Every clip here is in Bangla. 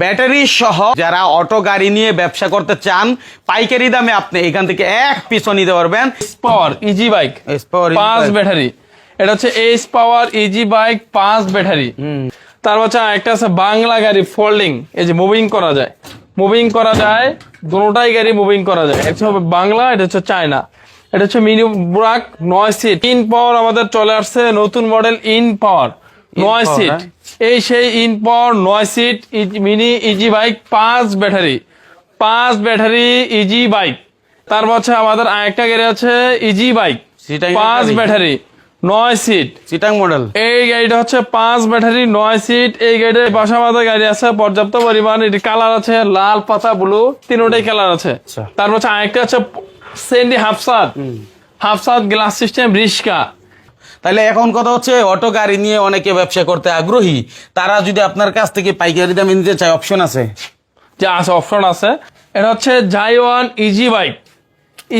ব্যাটারি সহ যারা অটো গাড়ি নিয়ে ব্যবসা করতে চান পাইকারি দামে আপনি এখান থেকে এক পিছও নিতে পারবেন। পাওয়ার ইজি বাইক পাঁচ ব্যাটারি। এটা হচ্ছে এইচ পাওয়ার ইজি বাইক পাঁচ ব্যাটারি। তারপর একটা আছে বাংলা গাড়ি ফোল্ডিং এই যে মুভিং করা যায়। মুভিং করা যায় দুটাই গাড়ি মুভিং করা যায়। এটা হবে বাংলা এটা হচ্ছে চায়না। এটা হচ্ছে মিনি ব্রাক নয় সিট ইন পাওয়ার আমাদের চলে আসছে নতুন মডেল ইন পাওয়ার নয় সিট। এই সেই ইন পাওয়ার নয় সিট মিনি ইজি বাইক পাঁচ ব্যাটারি পাঁচ ব্যাটারি ইজি বাইক তারপর হচ্ছে আমাদের আরেকটা গাড়ি আছে ইজি বাইক পাঁচ ব্যাটারি নয় সিট চিটাং মডেল এই গাড়িটা হচ্ছে পাঁচ ব্যাটারি নয় সিট এই গাড়ির পাশে আমাদের গাড়ি আছে পর্যাপ্ত পরিমাণ। এটি কালার আছে লাল পাতা ব্লু তিনটাই কালার আছে। আচ্ছা। তারপর হচ্ছে আরেকটা হচ্ছে সেন্ডি হাফসাদ হাফসাদ গ্লাস সিস্টেম রিস্কা তাহলে এখন কথা হচ্ছে অটো গাড়ি নিয়ে অনেকে ব্যবসা করতে আগ্রহী। তারা যদি আপনার কাছ থেকে পাইকারি দামে নিতে চায় অপশন আছে? যে আছে অপশন আছে। এটা হচ্ছে জাইওয়ান ইজি বাইক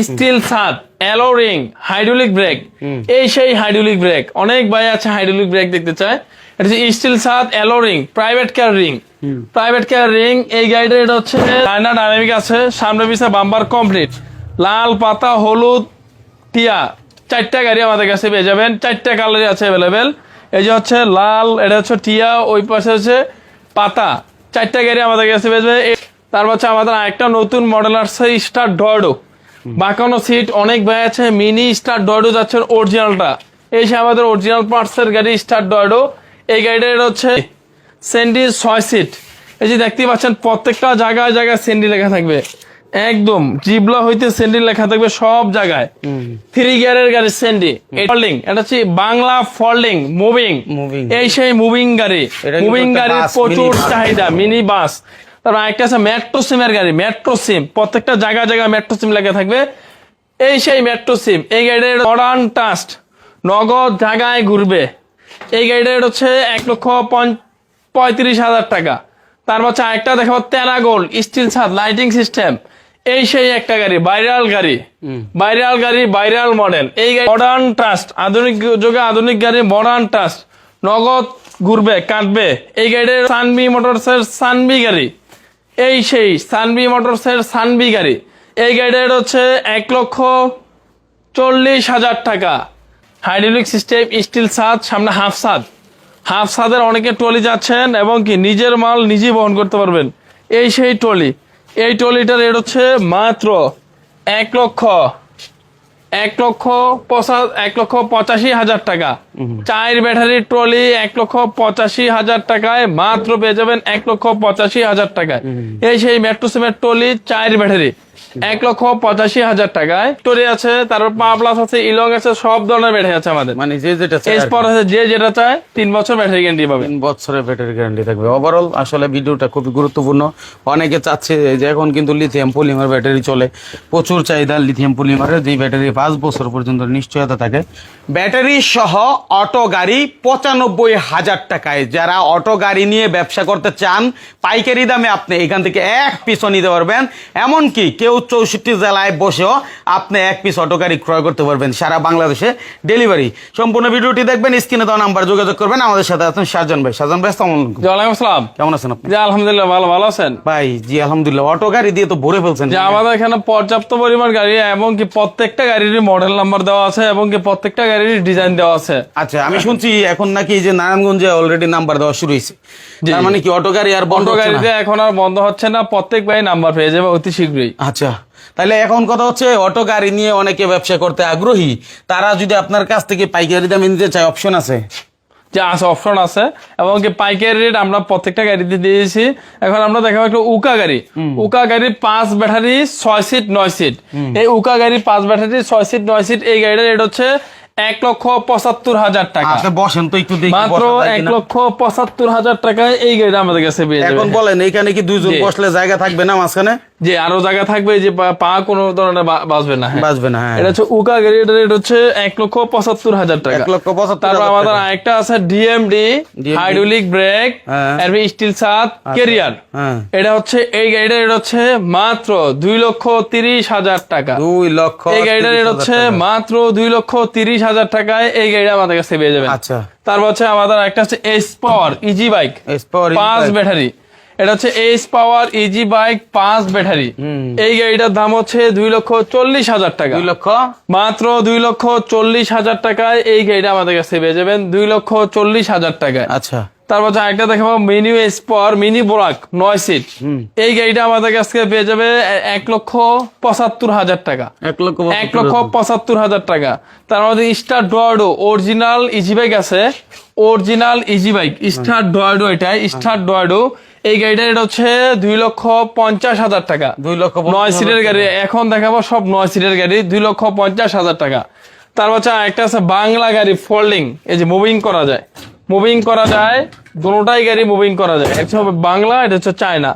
স্টিল সাত অ্যালো রিং হাইড্রোলিক ব্রেক এই সেই হাইড্রোলিক ব্রেক অনেক ভাই আছে হাইড্রোলিক ব্রেক দেখতে চায়। এটা হচ্ছে স্টিল সাত alloy ring private care ring private care ring এই গাড়িটা এটা হচ্ছে চায়না ডাইনামিক আছে সামনে পিছে বাম্বার কমপ্লিট লাল পাতা হলুদ টিয়া। চারটা গাড়ি আমাদের কাছে পেয়ে যাবেন। চারটা কালারই আছে অ্যাভেলেবেল এই যে হচ্ছে লাল এটা হচ্ছে টিয়া ওই পাশে হচ্ছে পাতা। চারটা গাড়ি আমাদের কাছে পেয়ে যাবে। তারপর হচ্ছে আমাদের আরেকটা নতুন মডেল আসছে স্টার ডয়ডো বাঁকানো সিট অনেক ভাই আছে মিনি স্টার ডয়ডো যাচ্ছে অরিজিনালটা এই সে আমাদের অরিজিনাল পার্টসের গাড়ি স্টার ডয়ডো এই গাড়িটা এটা হচ্ছে সেন্ডি ছয় সিট এই যে দেখতে পাচ্ছেন প্রত্যেকটা জায়গায় জায়গায় সেন্ডি লেখা থাকবে। একদম। জিবলা হইতে সেন্ডি লেখা থাকবে সব জায়গায়। থ্রি গিয়ারের গাড়ি সেন্ডি। ফল্ডিং এটা হচ্ছে বাংলা ফল্ডিং মুভিং। এই সেই মুভিং গাড়ি। মুভিং গাড়ির প্রচুর চাহিদা মিনি বাস তারপর একটা আছে মেট্রো সিমের গাড়ি মেট্রো সিম প্রত্যেকটা জায়গায় জায়গায় মেট্রো সিম লেখা থাকবে। এই সেই মেট্রো সিম এই গাড়ির মডার্ন টাস্ট নগদ জায়গায় ঘুরবে। এই গাড়িটার হচ্ছে এক লক্ষ পঁয়ত্রিশ হাজার টাকা। তারপর হচ্ছে আরেকটা দেখাবো তেরা গোল্ড স্টিল ছাদ লাইটিং সিস্টেম এই সেই একটা গাড়ি ভাইরাল গাড়ি। ভাইরাল গাড়ি ভাইরাল মডেল। এই গাড়ি মডার্ন ট্রাস্ট আধুনিক যুগে আধুনিক গাড়ি মডার্ন ট্রাস্ট নগদ ঘুরবে কাটবে এই গাড়ির সানবি মোটরসের সানবি গাড়ি। এই সেই সানবি মোটরসের সানবি গাড়ি। এই গাড়িটার হচ্ছে এক লক্ষ চল্লিশ হাজার টাকা। হাইড্রোলিক সিস্টেম স্টিল সাদ সামনে হাফ সাদ হাফ সাদের অনেকে ট্রলি যাচ্ছেন এবং কি নিজের মাল নিজেই বহন করতে পারবেন। এই সেই ট্রলি। এই ট্রলিটার রেট হচ্ছে মাত্র এক লক্ষ এক লক্ষ পঁচা- এক লক্ষ পঁচাশি হাজার টাকা। চার ব্যাটারি ট্রলি এক লক্ষ পঁচাশি হাজার টাকায় মাত্র পেয়ে যাবেন এক লক্ষ পঁচাশি হাজার টাকায়। এই সেই মেট্রো সিমের ট্রলি চার ব্যাটারি। এক লক্ষ পঁচাশি হাজার টাকায়। ট্রলি আছে তারপর পা প্লাস আছে ইলং আছে সব ধরনের ব্যাটারি আছে আমাদের। মানে যে যেটা এরপর আছে যে যেটা চায় তিন বছর ব্যাটারি গ্যারান্টি পাবেন তিন বছরের ব্যাটারি গ্যারান্টি থাকবে। ওভারঅল আসলে ভিডিওটা খুবই গুরুত্বপূর্ণ। অনেকে চাচ্ছে যে এখন কিন্তু লিথিয়াম পলিমার ব্যাটারি চলে। প্রচুর চাহিদা লিথিয়াম পলিমারের যে ব্যাটারি পাঁচ বছর পর্যন্ত নিশ্চয়তা থাকে। ব্যাটারি সহ অটো গাড়ি পঁচানব্বই হাজার টাকায়। যারা অটো গাড়ি নিয়ে ব্যবসা করতে চান পাইকারি দামে আপনি এখান থেকে এক পিসও নিতে পারবেন। এমনকি কেউ চৌষট্টি জেলায় বসেও আপনি এক পিস অটো গাড়ি ক্রয় করতে পারবেন সারা বাংলাদেশে ডেলিভারি সম্পূর্ণ ভিডিওটি দেখবেন স্ক্রিনে দেওয়া নাম্বার যোগাযোগ করবেন আমাদের সাথে আছেন শাহজান ভাই। শাহজান ভাই আসসালামু কেমন আছেন আপনি? আলহামদুলিল্লাহ ভালো ভালো আছেন। ভাই জি আলহামদুলিল্লাহ। অটো গাড়ি দিয়ে তো ভরে ফেলছেন। আমাদের এখানে পর্যাপ্ত পরিমাণ গাড়ি এবং কি প্রত্যেকটা গাড়ির মডেল নাম্বার দেওয়া আছে এবং কি প্রত্যেকটা গাড়ির ডিজাইন দেওয়া আছে। আচ্ছা আমি শুনছি এখন নাকি যে নারায়ণগঞ্জে অলরেডি নাম্বার দেওয়া শুরু হয়েছে। তার মানে কি অটো গাড়ি আর বন্ধ গাড়িতে এখন আর বন্ধ হচ্ছে না প্রত্যেক ভাই নাম্বার পেয়ে যাবে অতি শীঘ্রই। আচ্ছা তাহলে এখন কথা হচ্ছে অটো গাড়ি নিয়ে অনেকে ব্যবসা করতে আগ্রহী। তারা যদি আপনার কাছ থেকে পাইকারি দামে নিতে চায় অপশন আছে? যে আছে অপশন আছে। এবং কি পাইকারি রেট আমরা প্রত্যেকটা গাড়িতে দিয়েছি। এখন আমরা দেখাবো একটা উকা গাড়ি। উকা গাড়ি পাঁচ ব্যাটারি ছয় সিট নয় সিট এই উকা গাড়ি পাঁচ ব্যাটারি ছয় সিট নয় সিট এই গাড়ির রেট হচ্ছে এক লক্ষ পঁচাত্তর হাজার টাকা। বসেন তো একটু দেখি মাত্র এক লক্ষ পঁচাত্তর হাজার টাকায় এই গাড়িটা আমাদের কাছে এখন বলেন এইখানে কি দুইজন বসলে জায়গা থাকবে না মাঝখানে? যে আরও জায়গা থাকবে যে পা- কোনো ধরনের বাঁচবে না হ্যাঁ। বাঁচবে না হ্যাঁ। এটা হচ্ছে উকা গাড়ির রেট হচ্ছে এক লক্ষ পঁচাত্তর হাজার টাকা। এক লক্ষ পঁচাত্তর তারপর আমাদের। আরেকটা আছে ডিএমডি হাইড্রোলিক ব্রেক। এরপর স্টিল সাত কেরিয়ার এটা হচ্ছে এই গাড়িটার রেট হচ্ছে মাত্র দুই লক্ষ তিরিশ হাজার টাকা। দুই লক্ষ এই গাড়িটার রেট হচ্ছে মাত্র দুই লক্ষ তিরিশ হাজার টাকায় এই গাড়িটা আমাদের কাছে পেয়ে যাবেন। আচ্ছা। তারপর হচ্ছে আমাদের একটা হচ্ছে এস পাওয়ার ইজি বাইক পাঁচ ব্যাটারি। এটা হচ্ছে এইচ পাওয়ার ইজি বাইক পাঁচ ব্যাটারি। এই গাড়িটার দাম হচ্ছে দুই লক্ষ চল্লিশ হাজার টাকা। দুই লক্ষ? মাত্র দুই লক্ষ চল্লিশ হাজার টাকায় এই গাড়িটা আমাদের কাছে পেয়ে যাবেন। দুই লক্ষ চল্লিশ হাজার টাকায়। আচ্ছা। তারপর আরেকটা দেখাবো মিনি স্পর মিনি বোরাক নয় সিট হুম। এই গাড়িটা আমাদের কাছ থেকে পেয়ে যাবে এক লক্ষ পঁচাত্তর হাজার টাকা। এক লক্ষ এক লক্ষ পঁচাত্তর হাজার টাকা। তার মধ্যে স্টার ডোয়ার্ডো অরিজিনাল ইজি বাইক আছে। অরিজিনাল ইজি বাইক স্টার ডোয়ার্ডো এটা স্টার ডোয়ার্ডো এই গাড়িটা এটা হচ্ছে দুই লক্ষ পঞ্চাশ হাজার টাকা। দুই লক্ষ নয় সিটের গাড়ি এখন দেখাবো সব নয় সিটের গাড়ি দুই লক্ষ পঞ্চাশ হাজার টাকা। তার হচ্ছে একটা আছে বাংলা গাড়ি ফোল্ডিং এই যে মুভিং করা যায়। মুভিং করা যায় দুটাই গাড়ি মুভিং করা যায়। একটা হবে বাংলা এটা হচ্ছে চায়না।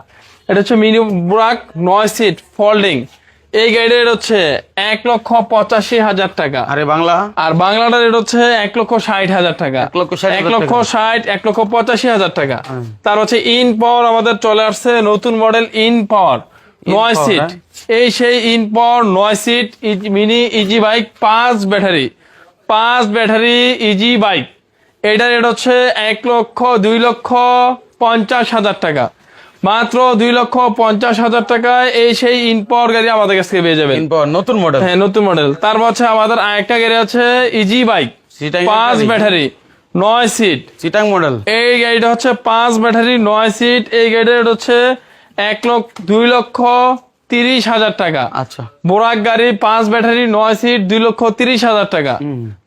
এটা হচ্ছে মিনি ব্রাক নয় সিট ফোল্ডিং এই গাড়ির রেট হচ্ছে এক লক্ষ পঁচাশি হাজার টাকা। আরে বাংলা? আর বাংলাটার রেট হচ্ছে এক লক্ষ ষাট হাজার টাকা। এক লক্ষ ষাট এক লক্ষ পঁচাশি হাজার টাকা। হ্যাঁ। তার হচ্ছে ইন পাওয়ার আমাদের চলে আসছে নতুন মডেল ইন পাওয়ার নয় সিট হ্যাঁ। এই সেই ইন পাওয়ার নয় সিট মিনি ইজি বাইক পাঁচ ব্যাটারি পাঁচ ব্যাটারি ইজি বাইক এটার রেট হচ্ছে এক লক্ষ দুই লক্ষ পঞ্চাশ হাজার টাকা। মাত্র দুই লক্ষ পঞ্চাশ হাজার টাকায় এই সেই ইন পাওয়ার গাড়ি আমাদের কাছ থেকে পেয়ে যাবেন। তিন নতুন মডেল হ্যাঁ নতুন মডেল তার হচ্ছে আমাদের আরেকটা গাড়ি আছে ইজি বাইক পাঁচ ব্যাটারি নয় সিট চিটাং মডেল এই গাড়িটা হচ্ছে পাঁচ ব্যাটারি নয় সিট এই গাড়িটা হচ্ছে এক লক্ষ দুই লক্ষ তিরিশ হাজার টাকা। আচ্ছা। বোরাক গাড়ি পাঁচ ব্যাটারি নয় সিট দুই লক্ষ তিরিশ হাজার টাকা।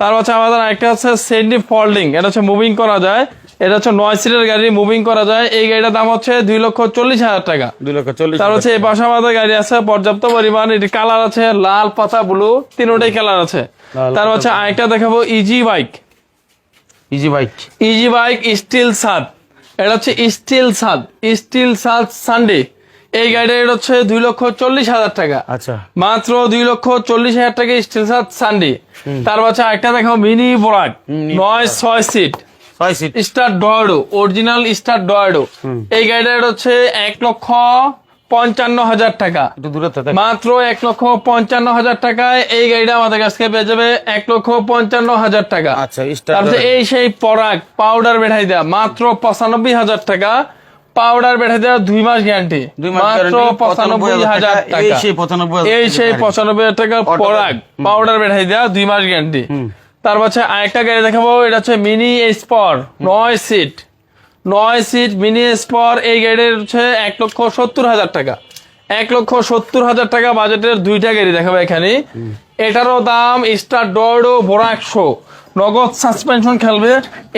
তার হচ্ছে আমাদের আরেকটা হচ্ছে সেন্ডি ফোল্ডিং এটা হচ্ছে মুভিং করা যায়। এটা হচ্ছে নয় সিটের গাড়ি মুভিং করা যায়। এই গাড়িটার দাম হচ্ছে দুই লক্ষ চল্লিশ হাজার টাকা। দুই লক্ষ চল্লিশ তার হচ্ছে এই পাশে আমাদের গাড়ি আছে পর্যাপ্ত পরিমাণ। এটি কালার আছে লাল পাতা ব্লু তিনটাই কালার আছে। তার হচ্ছে আরেকটা দেখাবো easy bike easy bike easy bike steel সাদ এটা হচ্ছে স্টিল সাদ স্টিল সাদ সানডে এই গাড়িটা এটা হচ্ছে দুই লক্ষ চল্লিশ হাজার টাকা। আচ্ছা। মাত্র দুই লক্ষ চল্লিশ হাজার টাকা স্টিল সাদ সানডে তার হচ্ছে আরেকটা দেখাবো মিনি বোরাক নয় ছয় সিট ছয় সিট স্টার ডয়াডো অরিজিনাল স্টার ডয়াডো এই হচ্ছে এক লক্ষ পঞ্চান্ন হাজার টাকা। মাত্র এক লক্ষ পঞ্চান্ন হাজার টাকায় এই গাড়িটা আমাদের কাছ থেকে পেয়ে যাবে এক লক্ষ পঞ্চান্ন হাজার টাকা। আচ্ছা তারপরে এই সেই পরাগ পাউডার বেঠাই দেওয়া মাত্র পঁচানব্বই হাজার টাকা। পাউডার বেঠাই দেওয়া দুই মাস গ্যারান্টি মাত্র পঁচানব্বই হাজার টাকা, এই সেই 95,000 এই সেই টাকা। পঁচানব্বই হাজার টাকা পরাগ পাউডার বেঠাই দেওয়া দুই মাস গ্যারান্টি তারপর হচ্ছে আরেকটা গাড়ি দেখাবো, এটা হচ্ছে মিনি স্পর নয় সিট নয় সিট মিনি স্পর এই গাড়ির হচ্ছে এক লক্ষ সত্তর হাজার টাকা। এক লক্ষ সত্তর হাজার টাকা বাজেটের দুইটা গাড়ি দেখাবো এখানে। এটারও দাম স্টার ডোডো বড় একশো। নগদ সাসপেনশন খেলবে,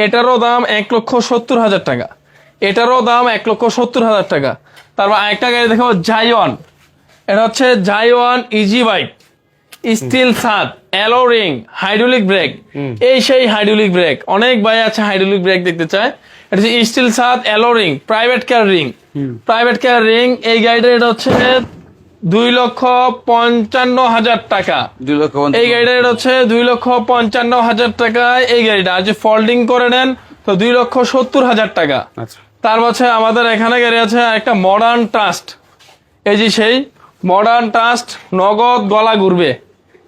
এটারও দাম এক লক্ষ সত্তর হাজার টাকা। এটারও দাম এক লক্ষ সত্তর হাজার টাকা। তারপর আরেকটা গাড়ি দেখাবো জাইওয়ান এটা হচ্ছে জাইওয়ান ইজি বাইক স্টিল সাত অ্যালো রিং হাইড্রোলিক ব্রেক এই সেই হাইড্রোলিক ব্রেক অনেক ভাই আছে হাইড্রোলিক ব্রেক দেখতে চায়। এটা হচ্ছে স্টিল সাত alloy ring private car ring private car ring এই গাড়িটার এটা হচ্ছে দুই লক্ষ পঞ্চান্ন হাজার টাকা। এই গাড়িটা হচ্ছে দুই লক্ষ পঞ্চান্ন হাজার টাকা। এই গাড়িটা আর যে ফোল্ডিং করে নেন তো দুই লক্ষ সত্তর হাজার টাকা। আচ্ছা। তার হচ্ছে আমাদের এখানে গাড়ি আছে একটা মডার্ন ট্রাস্ট এই যে সেই মডার্ন ট্রাস্ট নগদ গলা ঘুরবে।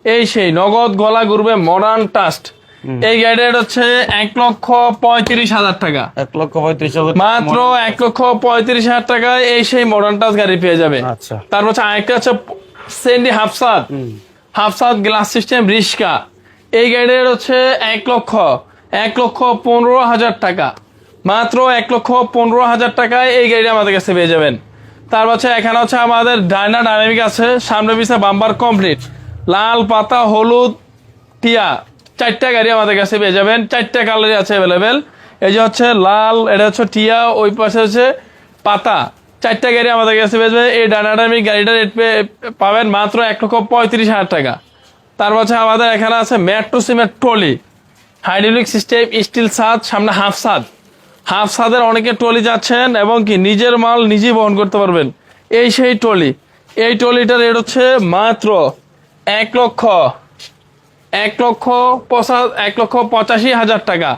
এই সেই নগদ গলা ঘুরবে মডার্ন টাস্ট এই গাড়ির হচ্ছে এক লক্ষ পঁয়ত্রিশ হাজার টাকা। এক লক্ষ পঁয়ত্রিশ হাজার মাত্র এক লক্ষ পঁয়ত্রিশ হাজার টাকায় এই সেই মডার্ন টাচ গাড়ি পেয়ে যাবে। আচ্ছা। তারপর হচ্ছে আরেকটা হচ্ছে সেন্ডি হাফসাদ হাফসাদ গ্লাস সিস্টেম রিস্কা। এই গাড়ির হচ্ছে এক লক্ষ এক লক্ষ পনেরো হাজার টাকা। মাত্র এক লক্ষ পনেরো হাজার টাকায় এই গাড়ি আমাদের কাছে পেয়ে যাবেন। তারপর হচ্ছে এখানে হচ্ছে আমাদের ডায়না ডাইনামিক আছে সামনে পিছিয়ে বাম্বার কমপ্লিট লাল পাতা, হলুদ, টিয়া, চারটা গাড়ি আমাদের কাছে পেয়ে যাবেন। চারটা কালারই আছে অ্যাভেলেবেল এই যে হচ্ছে লাল, এটা হচ্ছে টিয়া, ওই পাশে হচ্ছে পাতা। চারটা গাড়ি আমাদের কাছে পেয়ে যাবেন। এই ডানাডামিক গাড়িটা রেট পাবেন মাত্র এক লক্ষ পঁয়ত্রিশ হাজার টাকা। তার হচ্ছে আমাদের এখানে আছে মেট্রো সিমের ট্রলি হাইড্রোলিক সিস্টেম স্টিল সাদ সামনে হাফ সাদ হাফ সাদের অনেকে ট্রলি যাচ্ছেন এবং কি নিজের মাল নিজেই বহন করতে পারবেন। এই সেই ট্রলি এই ট্রলিটার রেট হচ্ছে মাত্র এক লক্ষ এক লক্ষ পঁচা- এক লক্ষ পঁচাশি হাজার টাকা।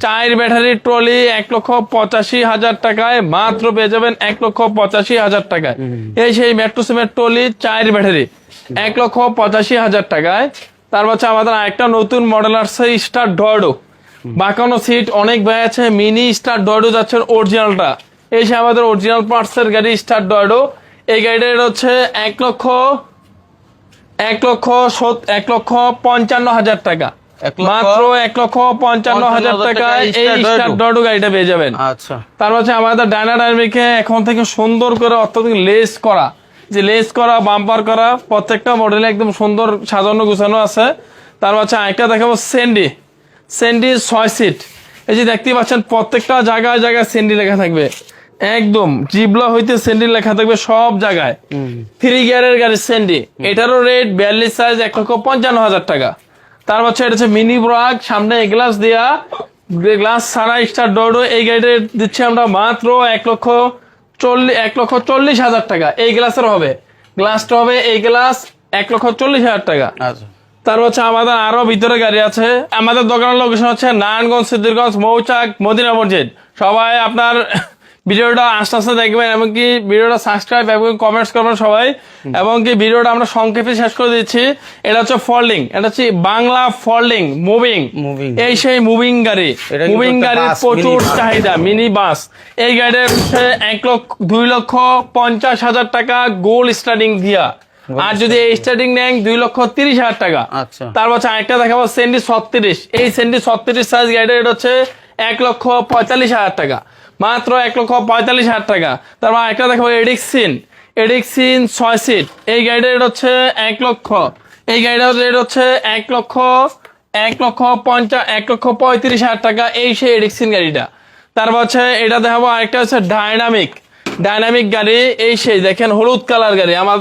চার ব্যাটারি ট্রলি এক লক্ষ পঁচাশি হাজার টাকায় মাত্র পেয়ে যাবেন এক লক্ষ পঁচাশি হাজার টাকায়। এই সেই মেট্রো সিমের ট্রলি চার ব্যাটারি এক লক্ষ পঁচাশি হাজার টাকায়। তার হচ্ছে আমাদের একটা নতুন মডেল আসছে স্টার ডয়ডো বাঁকানো সিট অনেক ভাই আছে মিনি স্টার ডয়ডো যাচ্ছে অরিজিনালটা। এই সে আমাদের অরিজিনাল পার্টসের গাড়ি স্টার ডয়ডো এই গাড়িটার হচ্ছে এক লক্ষ এক লক্ষ এক লক্ষ পঞ্চান্ন হাজার টাকা। মাত্র এক লক্ষ পঞ্চান্ন হাজার টাকায় এই স্টার গাড়িটা পেয়ে যাবেন। আচ্ছা। তার হচ্ছে আমাদের ডাইনাডাইমিকে এখন থেকে সুন্দর করে অত্যাধিক লেস করা। যে লেস করা বাম্পার করা প্রত্যেকটা মডেলে একদম সুন্দর সাজানো গুছানো আছে। তার হচ্ছে আরেকটা দেখাবো সেন্ডি সেন্ডি ছয় সিট এই যে দেখতে পাচ্ছেন প্রত্যেকটা জায়গায় জায়গায় সেন্ডি লেখা থাকবে। একদম। জিবলা হইতে সেন্ডি লেখা থাকবে সব জায়গায়। থ্রি গিয়ারের গাড়ি সেন্ডি এটারও রেট বিয়াল্লিশ সাইজ এক লক্ষ পঞ্চান্ন হাজার টাকা। তার হচ্ছে এটা হচ্ছে মিনি ব্রাক সামনে গ্লাস দেয়া। গ্লাস ছাড়া স্টার ডোডো এই গাড়িটা দিচ্ছি আমরা মাত্র এক লক্ষ চল্লিশ এক লক্ষ চল্লিশ হাজার টাকা। এই গ্লাসের হবে। গ্লাসটা হবে এই গ্লাস এক লক্ষ চল্লিশ হাজার টাকা। আচ্ছা। তার হচ্ছে আমাদের আরও ভিতরে গাড়ি আছে। আমাদের দোকানের লোকেশন হচ্ছে নারায়ণগঞ্জ সিদ্ধিরগঞ্জ মৌচাক মদিনা মসজিদ। সবাই আপনার ভিডিওটা আস্তে আস্তে দেখবেন এমনকি ভিডিওটা সাবস্ক্রাইব এবং কমেন্টস করবেন সবাই এবং কি ভিডিওটা আমরা সংক্ষেপে শেষ করে দিচ্ছি। এটা হচ্ছে ফোল্ডিং এটা হচ্ছে বাংলা ফোল্ডিং মুভিং। এই সেই মুভিং গাড়ি। মুভিং গাড়ির প্রচুর চাহিদা মিনি বাস এই গাড়ির এক লক্ষ দুই লক্ষ পঞ্চাশ হাজার টাকা গোল স্টার্টিং দিয়া। আর যদি এই স্টার্টিং নেন দুই লক্ষ তিরিশ হাজার টাকা। আচ্ছা। তারপর হচ্ছে আরেকটা দেখাবো সেন্ডি ছত্রিশ। এই সেন্ডি ছত্রিশ সাইজ গাড়ির এটা হচ্ছে এক লক্ষ পঁয়তাল্লিশ হাজার টাকা। মাত্র এক লক্ষ পঁয়তাল্লিশ হাজার টাকা। তারপর আরেকটা দেখাবো এডিক্সিন এডিক্সিন ছয় সিট এই গাড়ির রেট হচ্ছে এক লক্ষ। এই গাড়িটার রেট হচ্ছে এক লক্ষ এক লক্ষ পঞ্চাশ এক লক্ষ পঁয়ত্রিশ হাজার টাকা এই সেই এডিক্সিন গাড়িটা। তারপর হচ্ছে এটা দেখাবো আরেকটা হচ্ছে ডাইনামিক ডাইনামিক গাড়ি এই সেই দেখেন হলুদ কালার গাড়ি। আমার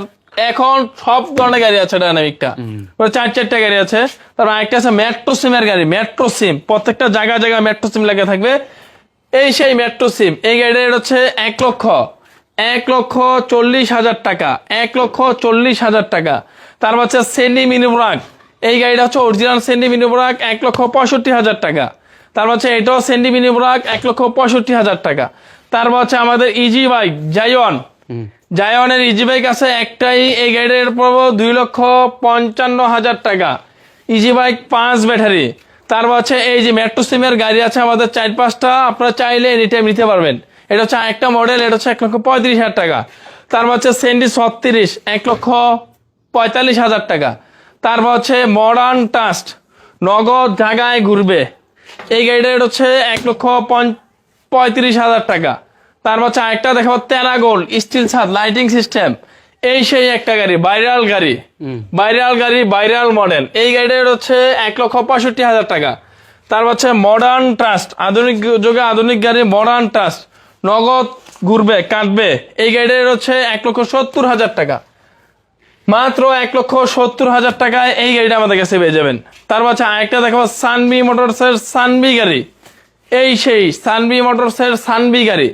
এখন সব ধরনের গাড়ি আছে ডাইনামিকটা ওটা চার চারটা গাড়ি আছে। তারপর আরেকটা আছে মেট্রো সিমের গাড়ি। মেট্রো সিম প্রত্যেকটা জায়গায় জায়গায় মেট্রো সিম লেগে থাকবে। এই সেই মেট্রো সিম এই গাড়ির হচ্ছে এক লক্ষ। এক লক্ষ চল্লিশ হাজার টাকা এক লক্ষ চল্লিশ হাজার টাকা। তারপর হচ্ছে সেন্ডি মিনিব্রাক এই গাড়িটা হচ্ছে অরিজিনাল সেন্ডি মিনিব্রাক এক লক্ষ পঁয়ষট্টি হাজার টাকা। তারপর হচ্ছে এটাও সেন্ডি মিনিব্রাক এক লক্ষ পঁয়ষট্টি হাজার টাকা। তারপর হচ্ছে আমাদের ইজি বাইক জাইওয়ান জায়নের ইজি বাইক আছে একটাই এই গাড়ির পড়ব দুই লক্ষ পঞ্চান্ন হাজার টাকা। ইজি বাইক পাঁচ ব্যাটারি। তারপর হচ্ছে এই যে মেট্রো সিমের গাড়ি আছে আমাদের চার পাঁচটা, আপনারা চাইলে এনি টাইম নিতে পারবেন। এটা হচ্ছে একটা মডেল এটা হচ্ছে এক লক্ষ পঁয়ত্রিশ হাজার টাকা। তারপর হচ্ছে সেন্ডি ছত্রিশ, এক লক্ষ পঁয়তাল্লিশ হাজার টাকা। তারপর হচ্ছে মডার্ন টাস্ট নগদ জায়গায় ঘুরবে। এই গাড়িটা এটা হচ্ছে এক লক্ষ পঁয়ত্রিশ হাজার টাকা। তারপর হচ্ছে আরেকটা দেখাবো তেরাগোল স্টিল ছাদ লাইটিং সিস্টেম এই সেই একটা গাড়ি ভাইরাল গাড়ি। ভাইরাল গাড়ি ভাইরাল মডেল। এই গাড়িটার হচ্ছে এক লক্ষ পঁয়ষট্টি হাজার টাকা। তার হচ্ছে মডার্ন ট্রাস্ট আধুনিক যুগে আধুনিক গাড়ি মডার্ন ট্রাস্ট নগদ ঘুরবে কাটবে এই গাড়িটার হচ্ছে এক লক্ষ সত্তর হাজার টাকা। মাত্র এক লক্ষ সত্তর হাজার টাকায় এই গাড়িটা আমাদের কাছে পেয়ে যাবেন। তার হচ্ছে আরেকটা দেখাবো সানবি মোটরসের সানবি গাড়ি। এই সেই সানবি মোটরসের সানবি গাড়ি।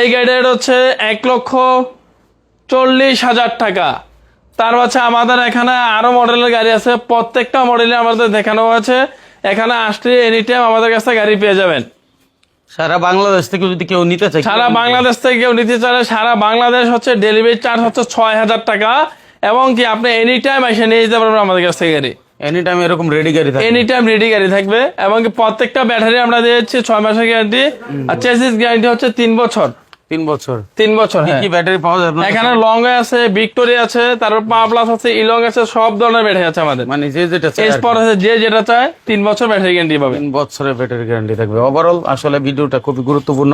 এই গাড়িটার হচ্ছে এক লক্ষ চল্লিশ হাজার টাকা। তার হচ্ছে আমাদের এখানে আরও মডেলের গাড়ি আছে। প্রত্যেকটা মডেলে আমাদের দেখানো হয়েছে। এখানে আসলে এনি টাইম আমাদের কাছে গাড়ি পেয়ে যাবেন। সারা বাংলাদেশ থেকে যদি কেউ নিতে চায় সারা বাংলাদেশ থেকে কেউ নিতে চাইলে সারা বাংলাদেশ হচ্ছে ডেলিভারি চার্জ হচ্ছে ছয় হাজার টাকা। এবং কি আপনি এনি টাইম এসে নিয়ে যেতে পারবেন আমাদের কাছ থেকে গাড়ি। এনি টাইম এরকম রেডি গাড়ি থাকে এনি টাইম রেডি গাড়ি থাকবে। এবং কি প্রত্যেকটা ব্যাটারি আমরা দিয়েছি ছয় মাসের গ্যারান্টি আর চেসিস গ্যারান্টি হচ্ছে তিন বছর। তিন বছর। তিন বছর হ্যাঁ। কি ব্যাটারি পাওয়া আপনার এখানে লং আছে ভিক্টোরিয়া আছে তারপর প্লাস আছে ইলং আছে সব ধরনের ব্যাটারি আছে আমাদের। মানে যে যেটা চায় আর আছে যে যেটা চায় তিন বছর ব্যাটারি গ্যারান্টি পাবে। তিন বছরের ব্যাটারি গ্যারান্টি থাকবে। ওভারঅল আসলে ভিডিওটা খুবই গুরুত্বপূর্ণ।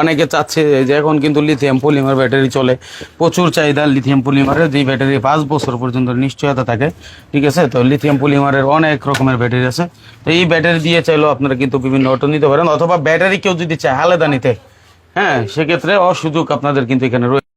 অনেকে চাচ্ছে যে এখন কিন্তু লিথিয়াম পলিমার ব্যাটারি চলে। প্রচুর চাহিদা লিথিয়াম পলিমারের যে ব্যাটারি পাঁচ বছর পর্যন্ত নিশ্চয়তা থাকে ঠিক আছে? তো লিথিয়াম পলিমারের অনেক রকমের ব্যাটারি আছে। তো এই ব্যাটারি দিয়ে চাইলেও আপনারা কিন্তু বিভিন্ন অটো নিতে পারেন। অথবা ব্যাটারি কেউ যদি চায় আলাদা নিতে। হ্যাঁ সেক্ষেত্রে অসুযোগ আপনাদের কিন্তু এখানে রয়েছে